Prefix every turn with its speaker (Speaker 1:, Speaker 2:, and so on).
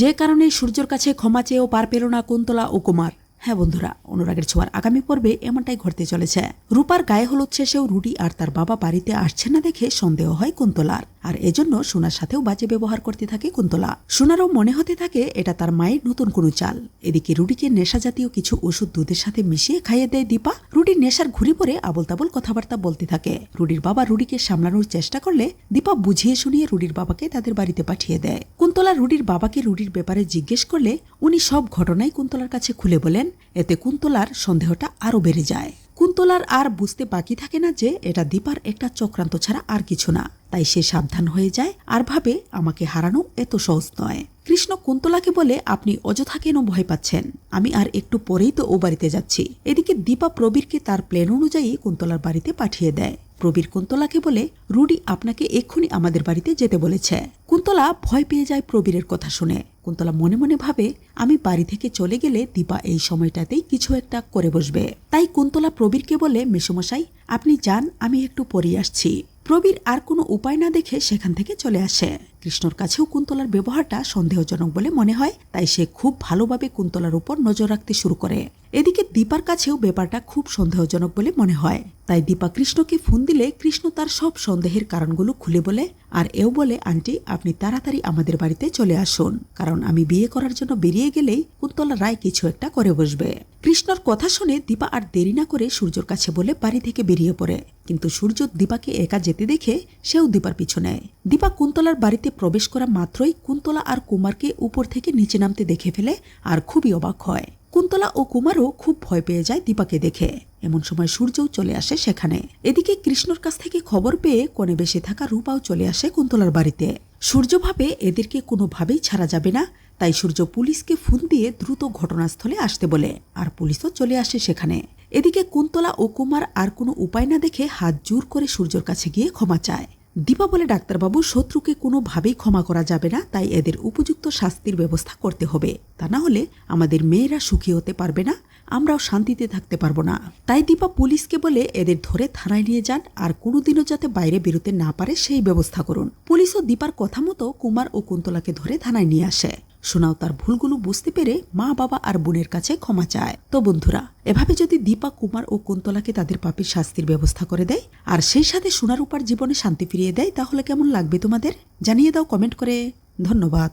Speaker 1: যে কারণে সূর্যর কাছে ক্ষমা চেয়েও পার পেল না কুন্তলা ও কুমার। হ্যাঁ বন্ধুরা, অনুরাগের ছোঁয়ার আগামী পর্বে এমনটাই ঘটতে চলেছে। রূপার গায়ে হলুদ শেষেও রুডি আর তার বাবা বাড়িতে আসছে না দেখে সন্দেহ হয় কুন্তলার। আর এজন্য সোনার সাথেও বাজে ব্যবহার করতে থাকে কুন্তলা। সোনারও মনে হতে থাকে, এটা তার মায়ের নতুন কোনো চাল। এদিকে রুডিকে নেশা জাতীয় কিছু ওষুধ দুধের সাথে মিশিয়ে খাইয়ে দেয় দীপা। রুডির নেশার ঘুরি পরে আবল তাবল কথাবার্তা বলতে থাকে। রুডির বাবা রুডিকে সামলানোর চেষ্টা করলে দীপা বুঝিয়ে শুনিয়ে রুডির বাবাকে তাদের বাড়িতে পাঠিয়ে দেয়। কুন্তলা রুডির বাবাকে রুডির ব্যাপারে জিজ্ঞেস করলে উনি সব ঘটনাই কুন্তলার কাছে খুলে বলেন। এতে কুন্তলার সন্দেহটা আরও বেড়ে যায়। কুন্তলার আর বুঝতে বাকি থাকে না যে এটা দীপার একটা চক্রান্ত ছাড়া আর কিছু না। তাই সে সাবধান হয়ে যায় আর ভাবে, আমাকে হারানো এত সহজ নয়। কৃষ্ণ কুন্তলাকে বলে, আপনি অযথা কেন ভয় পাচ্ছেন? আমি আর একটু পরেই তো ও বাড়িতে যাচ্ছি। এদিকে দীপা প্রবীরকে তার প্ল্যান অনুযায়ী কুন্তলার বাড়িতে পাঠিয়ে দেয়। প্রবীর কুন্তলাকে বলে, রুডি আপনাকে এক্ষুনি আমাদের বাড়িতে যেতে বলেছে। কুন্তলা ভয় পেয়ে যায় প্রবীরের কথা শুনে। কুন্তলা মনে মনে ভাবে, আমি বাড়ি থেকে চলে গেলে দীপা এই সময়টাতেই কিছু একটা করে বসবে। তাই কুন্তলা প্রবীরকে বলে, মেসুমশাই, আপনি যান, আমি একটু পরে আসছি। প্রবীর আর কোনো উপায় না দেখে সেখান থেকে চলে আসে। কৃষ্ণর কাছেও কুন্তলার ব্যবহারটা সন্দেহজনক বলে মনে হয়, তাই সে খুব ভালোভাবে কুন্তলার উপর নজর রাখতে শুরু করে। এদিকে দীপার কাছেও ব্যাপারটা খুব সন্দেহজনক বলে মনে হয়। তাই দীপা কৃষ্ণকে ফোন দিলে কৃষ্ণ তার সব সন্দেহের কারণগুলো খুলে বলে, আর এও বলে, আন্টি, আপনি তাড়াতাড়ি আমাদের বাড়িতে চলে আসুন, কারণ আমি বিয়ে করার জন্য বেরিয়ে গেলেই কুন্তলা রায় কিছু একটা করে বসবে। কৃষ্ণর কথা শুনে দীপা আর দেরি না করে সূর্যর কাছে বলে বাড়ি থেকে বেরিয়ে পড়ে। কিন্তু সূর্য দীপাকে একা যেতে দেখে সেও দীপার পিছু নেয়। দীপা কুন্তলার বাড়িতে প্রবেশ করা মাত্রই কুন্তলা আর কুমারকে উপর থেকে নিচে নামতে দেখে ফেলে আর খুবই অবাক হয়। কুন্তলা ও কুমারও খুব ভয় পেয়ে যায় দীপাকে দেখে। এমন সময় সূর্যও চলে আসে সেখানে। এদিকে কৃষ্ণর কাছ থেকে খবর পেয়ে কোণে বেসে থাকা রূপাও চলে আসে কুন্তলার বাড়িতে। সূর্য ভাবে এদেরকে কোনোভাবেই ছাড়া যাবে না, তাই সূর্য পুলিশকে ফোন দিয়ে দ্রুত ঘটনাস্থলে আসতে বলে, আর পুলিশও চলে আসে সেখানে। এদিকে কুন্তলা ও কুমার আর কোনো উপায় না দেখে হাত জোর করে সূর্যর কাছে গিয়ে ক্ষমা চায়। দীপা বলে ডাক্তারবাবু শত্রুকে কোনোভাবেই ক্ষমা করা যাবে না, তাই এদের উপযুক্ত শাস্তির ব্যবস্থা করতে হবে। তা না হলে আমাদের মেয়েরা সুখী হতে পারবে না, আমরাও শান্তিতে থাকতে পারব না। তাই দীপা পুলিশকে বলে এদের ধরে থানায় নিয়ে যান আর কোনোদিনও যাতে বাইরে বেরোতে না পারে সেই ব্যবস্থা করুন। পুলিশও দীপার কথা মতো কুমার ও কুন্তলাকে ধরে থানায় নিয়ে আসে। সোনাও তার ভুলগুলো বুঝতে পেরে মা, বাবা আর বোনের কাছে ক্ষমা চায়। তো বন্ধুরা, এভাবে যদি দীপা, কুমার ও কুন্তলাকে তাদের পাপির শাস্তির ব্যবস্থা করে দেয় আর সেই সাথে সোনার উপার জীবনে শান্তি ফিরিয়ে দেয়, তাহলে কেমন লাগবে তোমাদের? জানিয়ে দাও কমেন্ট করে। ধন্যবাদ।